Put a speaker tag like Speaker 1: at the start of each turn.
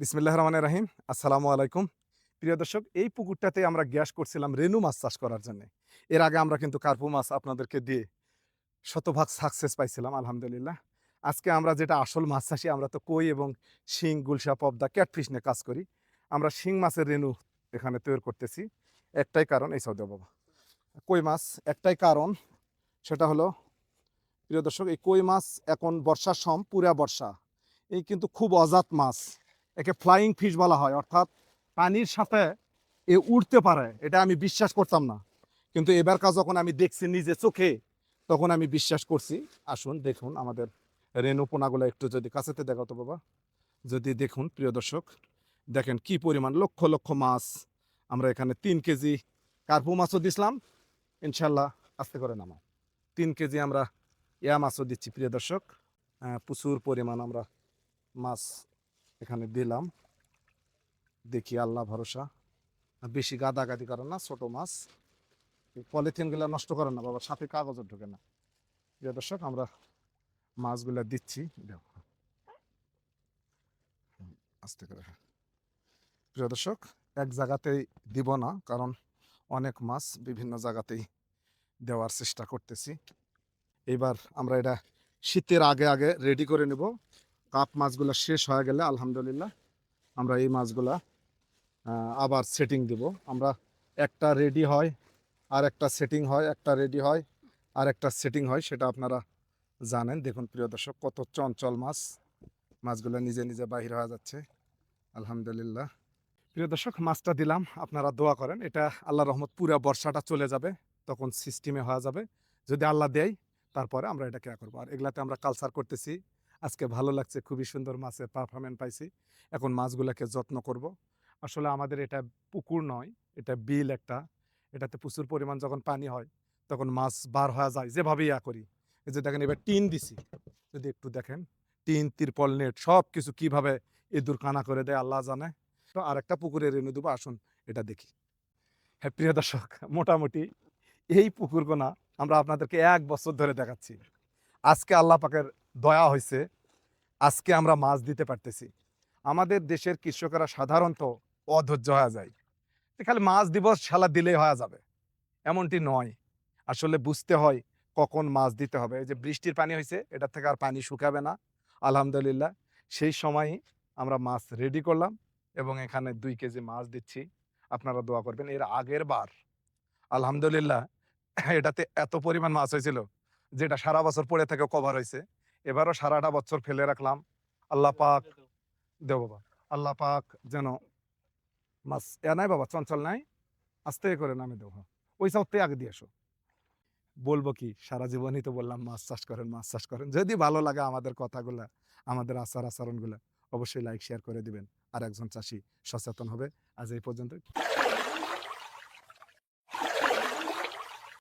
Speaker 1: বিসমিল্লাহ রহমান রাহিম, আসসালামু আলাইকুম। প্রিয় দর্শক, এই পুকুরটাতে আমরা গ্যাস করছিলাম রেনু মাছ চাষ করার জন্য। এর আগে আমরা কিন্তু কার্পু মাছ আপনাদেরকে দিয়ে শতভাগ সাকসেস পাইছিলাম, আলহামদুলিল্লাহ। আজকে আমরা যেটা আসল মাছ চাষি, আমরা তো কই এবং শিং, গুলশা, পবদা, ক্যাটফিশ নিয়ে কাজ করি। আমরা শিং মাছের রেনু এখানে তৈরি করতেছি। একটাই কারণ, এই সৌদি বাবা কই মাছ? একটাই কারণ, সেটা হলো, প্রিয় দর্শক, এই কই মাছ এখন বর্ষার সম, পুরা বর্ষা। এই কিন্তু খুব অজাত মাছ। একে ফ্লাইং ফিশ বলা হয়। অর্থাৎ পানির সাথে এ উড়তে পারে, এটা আমি বিশ্বাস করতাম না। কিন্তু এবারকার যখন আমি দেখছি নিজে চোখে, তখন আমি বিশ্বাস করছি। আসুন, দেখুন আমাদের রেণু পোনাগুলো একটু যদি কাছেতে দেখাও তো বাবা। যদি দেখুন, প্রিয় দর্শক, দেখেন কি পরিমাণ লক্ষ লক্ষ মাছ আমরা এখানে তিন কেজি কার্পু মাছও দিছিলাম। ইনশাল্লাহ আস্তে করে নামা তিন কেজি আমরা ইয়া মাছও দিচ্ছি, প্রিয় দর্শক। প্রচুর পরিমাণ আমরা মাছ এখানে দিলাম। দেখি, আল্লাহ ভরসা। বেশি গাদাগাদি করে না, ছোট মাছ। পলিথিনগুলো নষ্ট করে না বাবা, সাথে কাগজও ঢোকে না। প্রিয় দর্শক, আমরা মাছগুলা দিচ্ছি। দেখো। আস্তে করে। প্রিয় দর্শক, এক জায়গাতেই দিব না, কারণ অনেক মাছ বিভিন্ন জায়গাতেই দেওয়ার চেষ্টা করতেছি। এবার আমরা এটা শীতের আগে আগে রেডি করে নেব। কাপ মাছগুলো শেষ হয়ে গেলে আলহামদুলিল্লাহ আমরা এই মাছগুলা আবার সেটিং দিব। আমরা একটা রেডি হয়, আর একটা সেটিং হয়, একটা রেডি হয়, আর একটা সেটিং হয়, সেটা আপনারা জানেন। দেখুন প্রিয় দর্শক, কত চঞ্চল মাছ, মাছগুলো নিজে নিজে বাহির হয়ে যাচ্ছে। আলহামদুলিল্লাহ। প্রিয় দর্শক, মাছটা দিলাম, আপনারা দোয়া করেন, এটা আল্লাহ রহমত, পুরো বর্ষাটা চলে যাবে, তখন সিস্টেমে হওয়া যাবে। যদি আল্লাহ দেয়, তারপরে আমরা এটা কেয়া করব। আর এগুলাতে আমরা কালচার করতেছি আজকে ভালো লাগছে, খুবই সুন্দর মাছের পারফরমেন্স পাইছি। এখন মাছগুলোকে যত্ন করব। আসলে আমাদের এটা পুকুর নয়, এটা বিল একটা। এটাতে প্রচুর পরিমাণ যখন পানি হয়, তখন মাছ বার হয়ে যায় যেভাবে ইয়া করি। এই যে দেখেন, এবার টিন দিছি। যদি একটু দেখেন, টিন তিরপল নেট সব কিছু কীভাবে ইঁদুর কানা করে দেয়, আল্লাহ জানে। তো আরেকটা পুকুরে রেনু দেবো, আসুন, এটা দেখি। হ্যাঁ প্রিয় দর্শক, মোটামুটি এই পুকুরগুনা আমরা আপনাদেরকে এক বছর ধরে দেখাচ্ছি। আজকে আল্লাহ পাকের দয়া হয়েছে আজকে আমরা মাছ দিতে পারতেছি। আমাদের দেশের কৃষকেরা সাধারণত অধৈর্য হয়ে যায়। খালি মাছ দিবস শালা দিলেই হয়ে যাবে। এমনটি নয়। আসলে বুঝতে হয় কখন মাছ দিতে হবে। যে বৃষ্টির পানি হয়েছে এটা থেকে আর পানি শুকাবে না। আলহামদুলিল্লাহ, সেই সময়ই আমরা মাছ রেডি করলাম এবং এখানে দুই কেজি মাছ দিচ্ছি। আপনারা দোয়া করবেন, এর আগের বার। আলহামদুলিল্লাহ, এটাতে এত পরিমাণ মাছ হয়েছিল, যেটা সারা বছর পড়ে থেকে কভার হয়েছে এবারও সারাটা বছর ফেলে রাখলাম। আল্লাহ পাক দেও। বাবা। আল্লাহ পাক যেন মাছ এ নাই বাবা চঞ্চল নাই। আস্তে করে নামে দেবো হ্যাঁ। ওই সাথে আগে দিয়ে আসো বলব কি সারা জীবনই তো বললাম মাছ চাষ করেন মাছ চাষ করেন। যদি ভালো লাগে আমাদের কথাগুলা আমাদের আচার আচরণগুলা অবশ্যই লাইক শেয়ার করে দিবেন। আর একজন চাষি সচেতন হবে। আজ এই পর্যন্ত